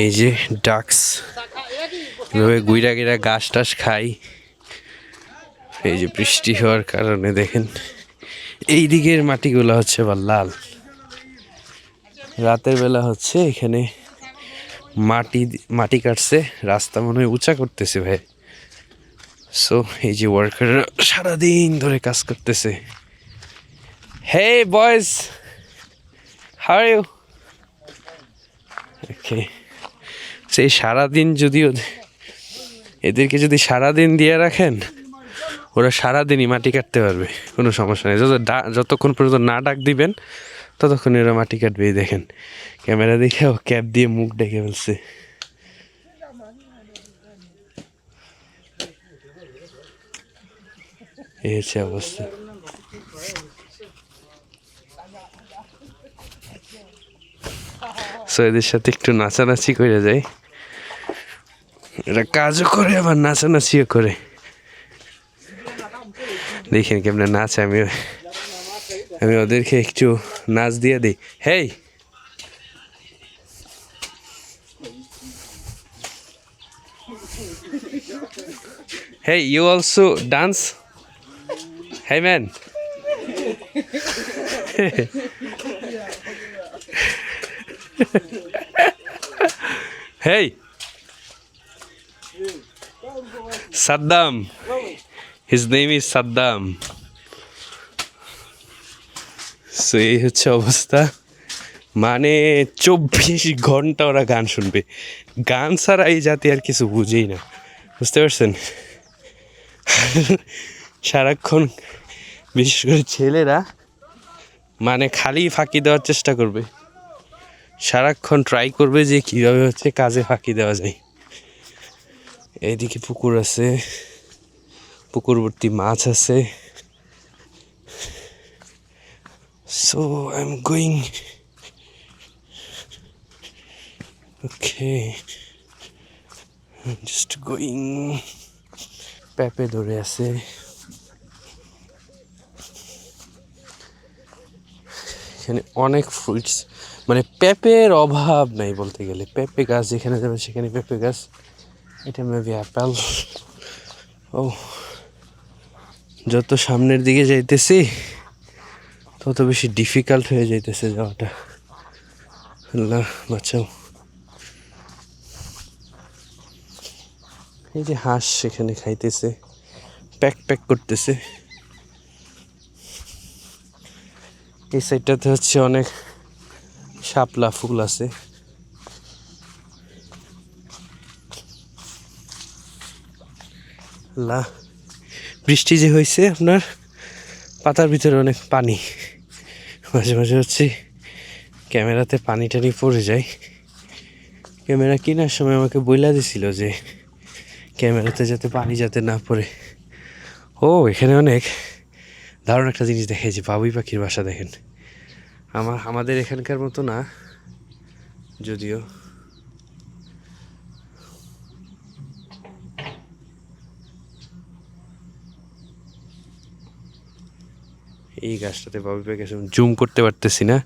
এই যে ডাক্স এভাবে গুইরা গিরা ঘাস টাস খাই। এই যে বৃষ্টি হওয়ার কারণে দেখেন, এই দিকের মাটিগুলো হচ্ছে আবার লাল। রাতের বেলা হচ্ছে এখানে মাটি মাটি কাটছে, রাস্তা মনে হয় উঁচা করতেছে ভাই। সো এই যে ওয়ার্কাররা সারাদিন ধরে কাজ করতেছে। Hey boys how you okay সেই সারাদিন যদি এদেরকে যদি সারাদিন দিয়ে রাখেন, ওরা সারাদিনই মাটি কাটতে পারবে, কোনো সমস্যা নেই। যত যতক্ষণ পর্যন্ত না ডাক দিবেন, ততক্ষণ ওরা মাটি কাটবেই। দেখেন, ক্যামেরা দেখে ও ক্যাপ দিয়ে মুখ ডেকে ফেলছে। এই অবস্থা। সো এদের সাথে একটু নাচানাচি করে যাই। এরা কাজও করে আবার নাচানাচিও করে দেখেন কেমনে নাচে আমি আমি ওদেরকে একটু নাচ দিয়ে দিই hey Hey, you also dance? Hey, man. hey. Saddam. His name is Saddam. So এই হচ্ছে অবস্থা। মানে চব্বিশ ঘণ্টা ওরা গান শুনবে। গান ছাড়া এই জাতি আর কিছু বুঝেই না। বুঝতে পারছেন? সারাক্ষণ বিশেষ করে ছেলেরা মানে খালি ফাঁকি দেওয়ার চেষ্টা করবে। সারাক্ষণ ট্রাই করবে যে কীভাবে হচ্ছে কাজে ফাঁকি দেওয়া যায়। এইদিকে পুকুর আছে, পুকুরবর্তী মাছ আছে। So I am going okay just going পেঁপে ধরে আছে। এখানে অনেক ফ্রুটস মানে পেঁপের অভাব নাই বলতে গেলে। পেঁপে গাছ যেখানে যাবে সেখানে পেঁপে গাছ। এটা মেবি অ্যাপেল ও যত সামনের দিকে যাইতেছি, তত বেশি ডিফিকাল্ট হয়ে যাইতেছে যাওয়াটা। আল্লাহ বাঁচাও। এই যে হাঁস সেখানে খাইতেছে প্যাক প্যাক করতেছে। এই সাইডটাতে হচ্ছে অনেক শাপলা ফুল আছে। আল্লাহ বৃষ্টি যে হয়েছে আপনার, পাতার ভিতরে অনেক পানি। মাঝে মাঝে হচ্ছে ক্যামেরাতে পানি টানি পড়ে যায়। ক্যামেরা কেনার সময় আমাকে বইলা দিছিল যে ক্যামেরাতে যাতে পানি যাতে না পড়ে। ও, এখানে অনেক। দারুণ একটা জিনিস দেখে যে বাবুই পাখির বাসা দেখেন। আমার, আমাদের এখানকার মতো না, যদিও। এই গাছটাতে বাবুই পাখি জুম করতে পারতেছি না।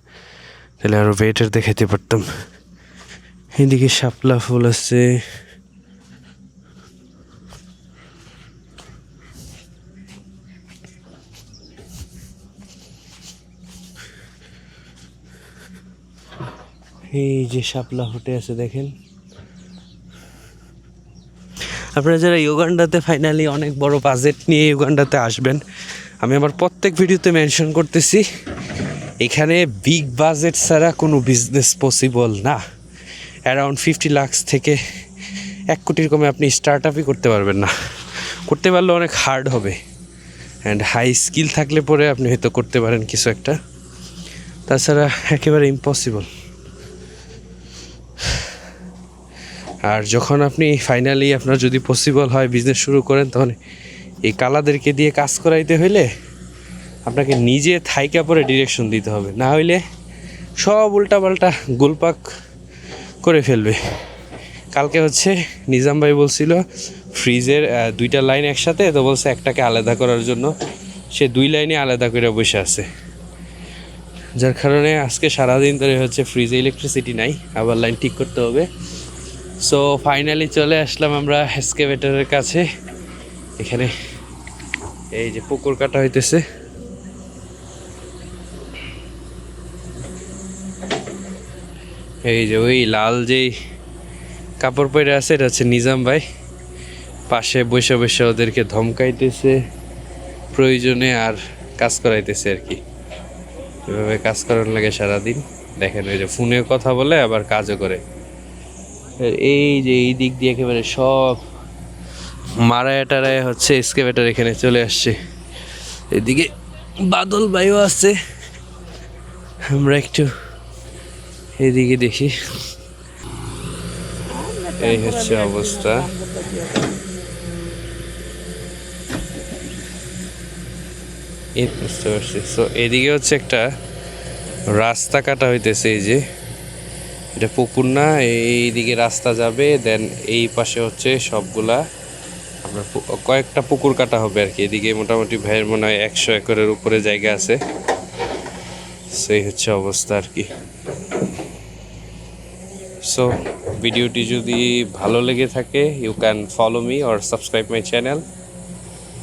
তাহলে আরও বেটার দেখাইতে পারতাম। এদিকে শাপলা ফুল আছে এই যে শাপলা ফুটে আছে, দেখেন। আপনারা যারা ইউগান্ডাতে ফাইনালি অনেক বড় বাজেট নিয়ে ইউগান্ডাতে আসবেন আমি আমার প্রত্যেক ভিডিওতে মেনশন করতেছি, এখানে বিগ বাজেট ছাড়া কোনো বিজনেস পসিবল না। অ্যারাউন্ড ফিফটি লাখস থেকে এক কোটির কমে আপনি স্টার্ট আপই করতে পারবেন না। করতে পারলে অনেক হার্ড হবে। অ্যান্ড হাই স্কিল থাকলে পরে আপনি হয়তো করতে পারেন কিছু একটা। তাছাড়া একেবারে ইম্পসিবল আর যখন আপনি ফাইনালি আপনার যদি পসিবল হয় বিজনেস শুরু করেন, তখন এই কালাদেরকে দিয়ে কাজ করাইতে হইলে আপনাকে নিজে থাইকা পরে ডিরেকশন দিতে হবে। না হইলে সব উল্টাপাল্টা গোলপাক করে ফেলবে। কালকে হচ্ছে নিজাম ভাই বলছিল, ফ্রিজের দুইটা লাইন একসাথে? তো বলছে, একটাকে আলাদা করার জন্য। সে দুই লাইনে আলাদা করে বসে আছে। যার কারণে আজকে সারাদিন ধরে হচ্ছে ফ্রিজে ইলেকট্রিসিটি নাই, আবার লাইন ঠিক করতে হবে। সো ফাইনালি চলে আসলাম আমরা এসকেভেটারের কাছে। এখানে এই যে পুকুর কাটা হইতেছে। এই যে ওই লাল যেই কাপড় পরে আছে, এটা হচ্ছে নিজাম ভাই। পাশে বসে বসে ওদেরকে ধমকাইতেছে, প্রয়োজনে আর কাজ করাইতেছে আর কি। এভাবে কাজ করার লাগে সারাদিন। দেখেন ওই যে ফোনে কথা বলে, আবার কাজও করে। এই যে এই দিক দিয়ে একেবারে সব মারায় টারায় হচ্ছে এসকেভেটার এখানে চলে আসছে। এদিকে বাদল বায়ু আছে। আমরা একটু এদিকে দেখি। এই হচ্ছে অবস্থা। বুঝতে পারছি। সো এদিকে হচ্ছে একটা রাস্তা কাটা হইতেছে এই যে। এটা পুকুর না এইদিকে রাস্তা যাবে দেন এই পাশে হচ্ছে সবগুলা কয়েকটা পুকুর কাটা হবে আর কি। এদিকে মোটামুটি ভাইয়ের মনে হয় একশো একরের উপরে জায়গা আছে। সেই হচ্ছে অবস্থা আর কি। সো ভিডিওটি যদি ভালো লেগে থাকে you can follow me or subscribe my channel